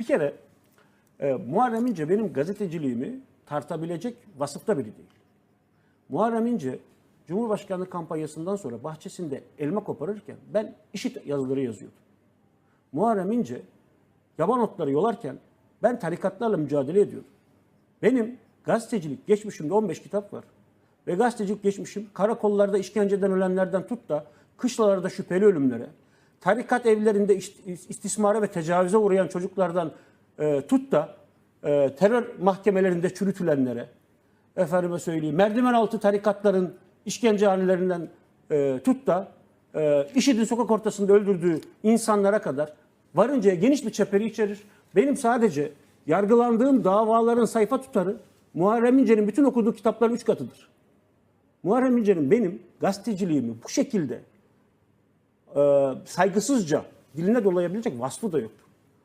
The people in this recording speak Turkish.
Bir kere e, Muharrem İnce benim gazeteciliğimi tartabilecek vasıfta biri değil. Muharrem İnce Cumhurbaşkanlığı kampanyasından sonra bahçesinde elma koparırken ben işit yazıları yazıyordum. Muharrem İnce yaban otları yolarken ben tarikatlarla mücadele ediyordum. Benim gazetecilik geçmişimde 15 kitap var. Ve gazetecilik geçmişim karakollarda işkenceden ölenlerden tut da kışlalarda şüpheli ölümlere, tarikat evlerinde istismara ve tecavüze uğrayan çocuklardan e, tut da e, terör mahkemelerinde çürütülenlere, efendime söyleyeyim merdiven altı tarikatların işkencehanelerinden e, tut da e, IŞİD'in sokak ortasında öldürdüğü insanlara kadar varınca geniş bir çeperi içerir. Benim sadece yargılandığım davaların sayfa tutarı Muharrem İnce'nin bütün okuduğu kitapların üç katıdır. Muharrem İnce'nin benim gazeteciliğimi bu şekilde e, saygısızca diline dolayabilecek vasfı da yoktur.